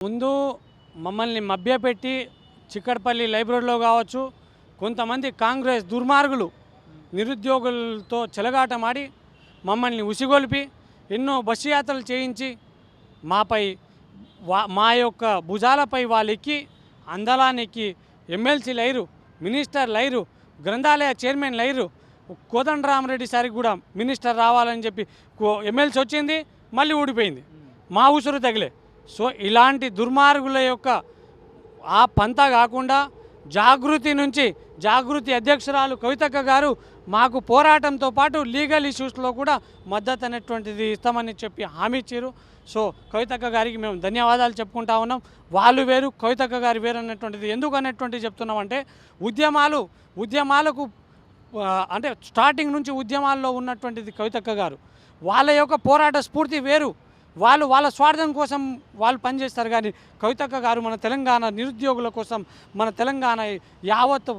ముందు మమ్మల్ని మభ్యపెట్టి చిక్కడపల్లి లైబ్రరీలో కావచ్చు కొంతమంది కాంగ్రెస్ దుర్మార్గులు నిరుద్యోగులతో చెలగాటమాడి మమ్మల్ని ఉసిగొల్పి ఎన్నో బస్సు యాత్రలు చేయించి మాపై వా మా యొక్క భుజాలపై వాళ్ళు ఎక్కి అందలాన్ని ఎమ్మెల్సీ లైరు మినిస్టర్ లైరు గ్రంథాలయ చైర్మన్ లైరు కోదండరామరెడ్డి సారికి కూడా మినిస్టర్ రావాలని చెప్పి కో- ఎమ్మెల్సీ వచ్చింది మళ్ళీ ఊడిపోయింది. మా ఉసురు తగిలే. సో ఇలాంటి దుర్మార్గుల యొక్క ఆ పంత కాకుండా జాగృతి నుంచి జాగృతి అధ్యక్షురాలు కవితక్క గారు మాకు పోరాటంతో పాటు లీగల్ ఇష్యూస్లో కూడా మద్దతు అనేటువంటిది ఇస్తామని చెప్పి హామీ ఇచ్చారు. సో కవితక్క గారికి మేము ధన్యవాదాలు చెప్పుకుంటా ఉన్నాం. వాళ్ళు వేరు కవితక్క గారు వేరు అనేటువంటిది ఎందుకు అనేటువంటిది చెప్తున్నామంటే ఉద్యమాలు ఉద్యమాలకు అంటే స్టార్టింగ్ నుంచి ఉద్యమాల్లో ఉన్నటువంటిది కవితక్క గారు. వాళ్ళ యొక్క పోరాట స్ఫూర్తి వేరు. వాళ్ళు వాళ్ళ స్వార్థం కోసం వాళ్ళు పనిచేస్తారు. కానీ కవితక్క గారు మన తెలంగాణ నిరుద్యోగుల కోసం మన తెలంగాణ యావత్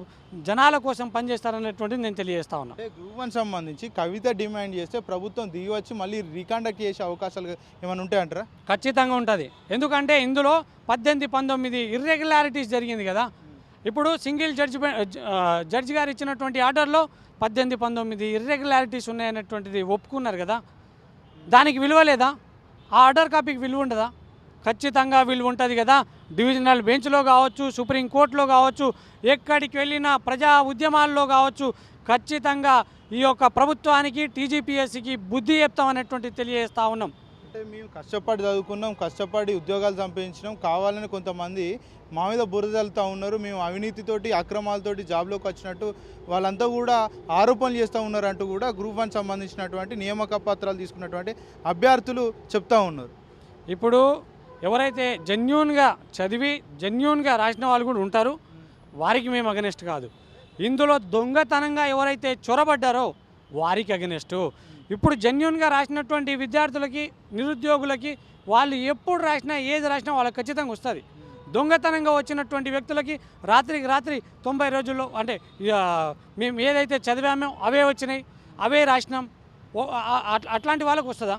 జనాల కోసం పనిచేస్తారనేటువంటిది నేను తెలియజేస్తా ఉన్నా. గ్రూప్ సంబంధించి కవిత డిమాండ్ చేస్తే ప్రభుత్వం దిగి వచ్చి మళ్ళీ రీకండక్ట్ చేసే అవకాశాలు ఏమైనా ఉంటాయంటారా ఖచ్చితంగా ఉంటుంది. ఎందుకంటే ఇందులో పద్దెనిమిది పంతొమ్మిది ఇర్రెగ్యులారిటీస్ జరిగింది కదా. ఇప్పుడు సింగిల్ జడ్జి జడ్జి గారు ఇచ్చినటువంటి ఆర్డర్లో పద్దెనిమిది పంతొమ్మిది ఇర్రెగ్యులారిటీస్ ఉన్నాయనేటువంటిది ఒప్పుకున్నారు కదా. దానికి విలువ లేదా? ఆ ఆర్డర్ కాపీకి విలువ ఉండదా? ఖచ్చితంగా విలువ ఉంటుంది కదా. డివిజనల్ బెంచ్లో కావచ్చు సుప్రీంకోర్టులో కావచ్చు ఎక్కడికి వెళ్ళినా ప్రజా ఉద్యమాల్లో కావచ్చు ఖచ్చితంగా ఈ యొక్క ప్రభుత్వానికి టీజీపీఎస్సికి బుద్ధి చెప్తామనేటువంటిది తెలియజేస్తూ ఉన్నాం. అంటే మేము కష్టపడి చదువుకున్నాం కష్టపడి ఉద్యోగాలు సంపాదించినాం. కావాలని కొంతమంది మా మీద బురదలుతూ ఉన్నారు. మేము అవినీతితోటి అక్రమాలతోటి జాబ్లోకి వచ్చినట్టు వాళ్ళంతా కూడా ఆరోపణలు చేస్తూ ఉన్నారంటూ కూడా గ్రూప్ వన్ సంబంధించినటువంటి నియామక పత్రాలు తీసుకున్నటువంటి అభ్యర్థులు చెప్తా ఉన్నారు. ఇప్పుడు ఎవరైతే జెన్యున్గా చదివి జెన్యున్గా రాసిన వాళ్ళు కూడా ఉంటారు వారికి మేము అగనెస్ట్ కాదు. ఇందులో దొంగతనంగా ఎవరైతే చొరబడ్డారో వారికి అగనెస్ట్. ఇప్పుడు జెన్యున్గా రాసినటువంటి విద్యార్థులకి నిరుద్యోగులకి వాళ్ళు ఎప్పుడు రాసినా ఏది రాసినా వాళ్ళకి ఖచ్చితంగా వస్తుంది. దొంగతనంగా వచ్చినటువంటి వ్యక్తులకి రాత్రికి రాత్రి తొంభై రోజుల్లో అంటే మేము ఏదైతే చదివామో అవే వచ్చినాయి అవే రాసినాం. అట్లాంటి వాళ్ళకు వస్తుందా?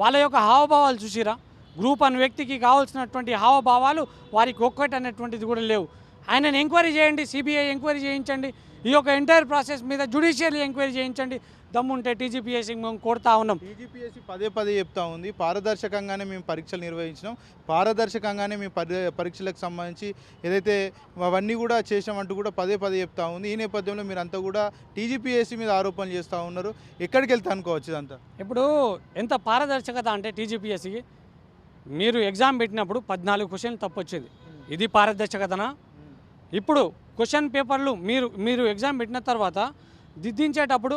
వాళ్ళ యొక్క హావభావాలు చూసిరా? గ్రూప్ అనే వ్యక్తికి కావాల్సినటువంటి హావభావాలు వారికి ఒక్కటి అనేటువంటిది కూడా లేవు. ఆయనను ఎంక్వైరీ చేయండి సిబిఐ ఎంక్వైరీ చేయించండి. ఈ యొక్క ఎంటైర్ ప్రాసెస్ మీద జ్యుడిషియల్ ఎంక్వైరీ చేయించండి. దమ్ముంటే టీజీపీఎస్సీ మేము కోరుతా ఉన్నాం. టీజీపీఎస్సీ పదే పదే చెప్తా ఉంది. పారదర్శకంగానే మేము పరీక్షలు నిర్వహించినాం. పారదర్శకంగానే మేము పరి పరీక్షలకు సంబంధించి ఏదైతే అవన్నీ కూడా చేసామంటూ కూడా పదే పదే చెప్తా ఉంది. ఈ నేపథ్యంలో మీరు అంతా కూడా టీజీపీఎస్సీ మీద ఆరోపణలు చేస్తూ ఉన్నారు. ఎక్కడికి వెళ్తా అనుకోవచ్చు ఇదంతా? ఇప్పుడు ఎంత పారదర్శకత అంటే టీజీపీఎస్సీకి? మీరు ఎగ్జామ్ పెట్టినప్పుడు పద్నాలుగు క్వశ్చన్లు తప్పు వచ్చింది ఇది పారదర్శకతనా? ఇప్పుడు క్వశ్చన్ పేపర్లు మీరు మీరు ఎగ్జామ్ పెట్టిన తర్వాత దిద్దించేటప్పుడు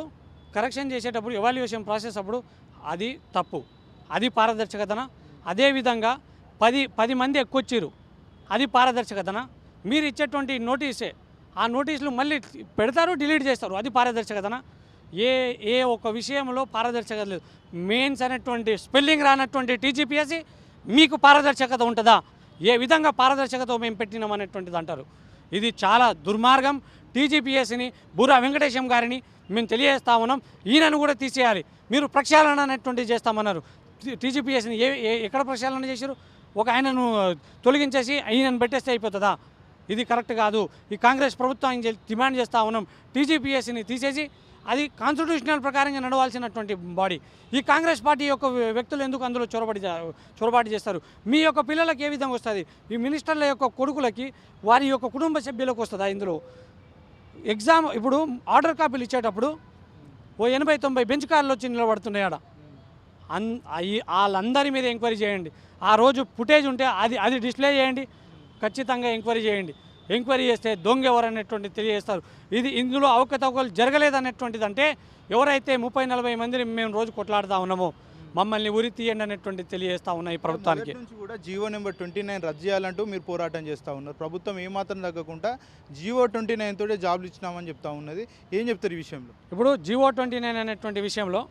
కరెక్షన్ చేసేటప్పుడు ఎవాల్యుయేషన్ ప్రాసెస్ అప్పుడు అది తప్పు. అది పారదర్శకతన? అదేవిధంగా పది పది మంది ఎక్కువచ్చారు అది పారదర్శకతన? మీరు ఇచ్చేటువంటి నోటీసే. ఆ నోటీసులు మళ్ళీ పెడతారు డిలీట్ చేస్తారు. అది పారదర్శకతన? ఏ ఏ ఒక విషయంలో పారదర్శకత లేదు. మెయిన్స్ అనేటువంటి స్పెల్లింగ్ రానటువంటి టీజీపీఎస్సి మీకు పారదర్శకత ఉంటుందా? ఏ విధంగా పారదర్శకత మేము పెట్టినాం అనేటువంటిది అంటారు. ఇది చాలా దుర్మార్గం. టీజీపీఎస్సిని బుర్రా వెంకటేశం గారిని మేము తెలియజేస్తా ఉన్నాం ఈయనను కూడా తీసేయాలి. మీరు ప్రక్షాళన అనేటువంటిది చేస్తామన్నారు. టీజీపీఎస్ని ఏ ఏ- ఎక్కడ ప్రక్షాళన చేశారు? ఒక ఆయనను తొలగించేసి ఈయనను పెట్టేస్తే అయిపోతుందా? ఇది కరెక్ట్ కాదు. ఈ కాంగ్రెస్ ప్రభుత్వం డిమాండ్ చేస్తా ఉన్నాం. టీజీపీఎస్సీని తీసేసి అది కాన్స్టిట్యూషనల్ ప్రకారంగా నడవాల్సినటువంటి బాడీ. ఈ కాంగ్రెస్ పార్టీ యొక్క వ్యక్తులు ఎందుకు అందులో చొరబడి చొరబాటు చేస్తారు? మీ యొక్క పిల్లలకి ఏ విధంగా వస్తుంది? ఈ మినిస్టర్ల యొక్క కొడుకులకి వారి యొక్క కుటుంబ సభ్యులకు వస్తుందా ఇందులో? ఎగ్జామ్ ఇప్పుడు ఆర్డర్ కాపీలు ఇచ్చేటప్పుడు ఓ ఎనభై తొంభై బెంచ్ కార్లు వచ్చి నిలబడుతున్నాయి ఆడ. అన్ వాళ్ళందరి మీద ఎంక్వైరీ చేయండి. ఆ రోజు ఫుటేజ్ ఉంటే అది అది డిస్ప్లే చేయండి. ఖచ్చితంగా ఎంక్వైరీ చేయండి. ఎంక్వైరీ చేస్తే దొంగ ఎవరనేటువంటి తెలియజేస్తారు. ఇది ఇందులో అవకతవకలు జరగలేదనేటువంటిది అంటే ఎవరైతే ముప్పై నలభై మందిని మేము రోజు కొట్లాడుతూ ఉన్నామో మమ్మల్ని ఉరి తీయండి అనేటువంటిది తెలియజేస్తా ఉన్నాయి ఈ ప్రభుత్వానికి. కూడా జీవో నెంబర్ ట్వంటీ నైన్ రద్దు చేయాలంటూ మీరు పోరాటం చేస్తూ ఉన్నారు. ప్రభుత్వం ఏమాత్రం తగ్గకుండా జీవో ట్వంటీ నైన్ తోటే జాబ్లు ఇచ్చినామని చెప్తా ఉన్నది. ఏం చెప్తారు ఈ విషయంలో? ఇప్పుడు జివో ట్వంటీ నైన్ అనేటువంటి విషయంలో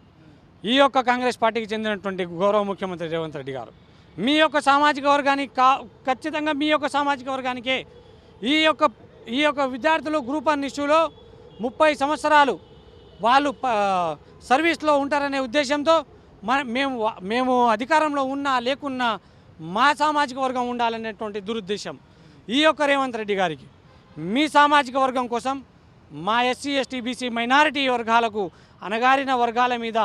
ఈ యొక్క కాంగ్రెస్ పార్టీకి చెందినటువంటి గౌరవ ముఖ్యమంత్రి రేవంత్ రెడ్డి గారు మీ యొక్క సామాజిక వర్గానికి కా ఖచ్చితంగా మీ యొక్క సామాజిక వర్గానికే ఈ యొక్క ఈ యొక్క విద్యార్థులు గ్రూప్ వన్ ఇష్యూలో ముప్పై సంవత్సరాలు వాళ్ళు సర్వీస్లో ఉంటారనే ఉద్దేశంతో మన మేము మేము అధికారంలో ఉన్నా లేకున్నా మా సామాజిక వర్గం ఉండాలనేటువంటి దురుద్దేశం. ఈ యొక్క రేవంత్ రెడ్డి గారికి. మీ సామాజిక వర్గం కోసం మా ఎస్సీ ఎస్టీ బీసీ మైనారిటీ వర్గాలకు అనగారిన వర్గాల మీద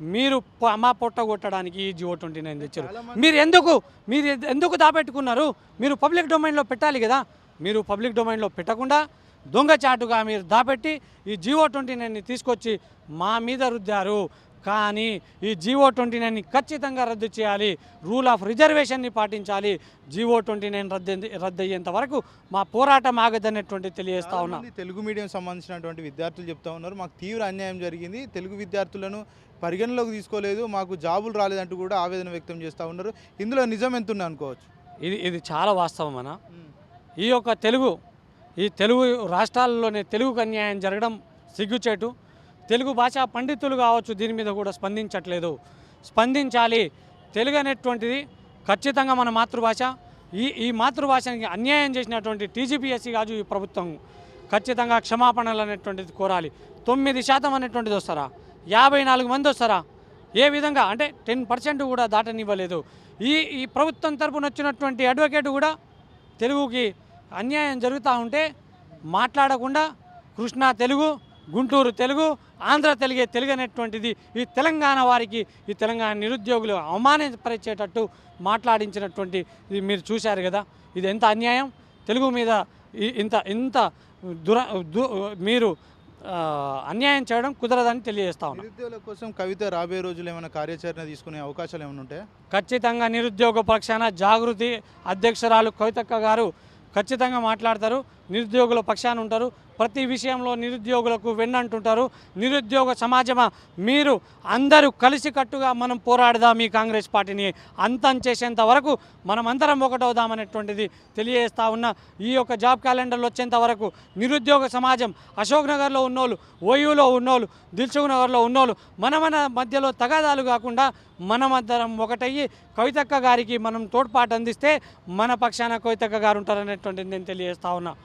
మీరు మా పొట్ట కొట్టడానికి ఈ జియో ట్వంటీ నైన్ తెచ్చారు. మీరు ఎందుకు మీరు ఎందుకు దాపెట్టుకున్నారు? మీరు పబ్లిక్ డొమైన్లో పెట్టాలి కదా. మీరు పబ్లిక్ డొమైన్లో పెట్టకుండా దొంగచాటుగా మీరు దాపెట్టి ఈ జియో ట్వంటీ నైన్ని తీసుకొచ్చి మా మీద రుద్దారు. కానీ ఈ జీవో ట్వంటీ నైన్ని ఖచ్చితంగా రద్దు చేయాలి. రూల్ ఆఫ్ రిజర్వేషన్ని పాటించాలి. జీవో ట్వంటీ నైన్ రద్దు అయ్యేంత వరకు మా పోరాటం ఆగదనేటువంటి తెలియజేస్తా ఉన్నా. తెలుగు మీడియం సంబంధించినటువంటి విద్యార్థులు చెప్తా ఉన్నారు. మాకు తీవ్ర అన్యాయం జరిగింది. తెలుగు విద్యార్థులను పరిగణలోకి తీసుకోలేదు. మాకు జాబులు రాలేదంటూ కూడా ఆవేదన వ్యక్తం చేస్తూ ఉన్నారు. ఇందులో నిజం ఎంత ఉంది అనుకోవచ్చు? ఇది ఇది చాలా వాస్తవం అన్న. ఈ యొక్క తెలుగు ఈ తెలుగు రాష్ట్రాల్లోనే తెలుగుకు అన్యాయం జరగడం సిగ్గుచేటు. తెలుగు భాషా పండితులు కావచ్చు దీని మీద కూడా స్పందించట్లేదు. స్పందించాలి. తెలుగు అనేటువంటిది ఖచ్చితంగా మన మాతృభాష. ఈ ఈ మాతృభాషకి అన్యాయం చేసినటువంటి టీజీపీఎస్సీ కాదు ఈ ప్రభుత్వం. ఖచ్చితంగా క్షమాపణలు అనేటువంటిది కోరాలి. తొమ్మిది శాతం అనేటువంటిది వస్తారా? యాభై నాలుగు మంది వస్తారా? ఏ విధంగా? అంటే టెన్ పర్సెంట్ కూడా దాటనివ్వలేదు. ఈ ఈ ప్రభుత్వం తరపున వచ్చినటువంటి అడ్వకేట్ కూడా తెలుగుకి అన్యాయం జరుగుతూ ఉంటే మాట్లాడకుండా కృష్ణా తెలుగు గుంటూరు తెలుగు ఆంధ్ర తెలుగే తెలుగు అనేటువంటిది ఈ తెలంగాణ వారికి ఈ తెలంగాణ నిరుద్యోగులు అవమానపరిచేటట్టు మాట్లాడించినటువంటి ఇది మీరు చూశారు కదా. ఇది ఎంత అన్యాయం? తెలుగు మీద ఇంత ఇంత దుర మీరు అన్యాయం చేయడం కుదరదని తెలియజేస్తా ఉన్నాను నిరుద్యోగుల కోసం కవిత రాబోయే రోజులు ఏమైనా కార్యాచరణ తీసుకునే అవకాశాలు ఏమైనా ఉంటాయా ఖచ్చితంగా నిరుద్యోగ పక్షాన జాగృతి అధ్యక్షురాలు కవితక్క గారు ఖచ్చితంగా మాట్లాడతారు. నిరుద్యోగుల పక్షాన ఉంటారు. ప్రతి విషయంలో నిరుద్యోగులకు వెన్నంటుంటారు. నిరుద్యోగ సమాజమా? మీరు అందరూ కలిసికట్టుగా మనం పోరాడదాం ఈ కాంగ్రెస్ పార్టీని అంతం చేసేంత వరకు మనం అందరం ఒకటవుదామనేటువంటిది తెలియజేస్తా ఉన్న. ఈ యొక్క జాబ్ క్యాలెండర్లు వచ్చేంత వరకు నిరుద్యోగ సమాజం అశోక్ నగర్లో ఉన్నోళ్ళు ఓయూలో ఉన్నోళ్ళు దిల్సుఖ్ నగర్లో ఉన్నోళ్ళు మన మన మధ్యలో తగాదాలు కాకుండా మనమందరం ఒకటయ్యి కవితక్క గారికి మనం తోడ్పాటు అందిస్తే మన పక్షాన కవితక్క గారు ఉంటారనేటువంటిది నేను తెలియజేస్తా ఉన్నా.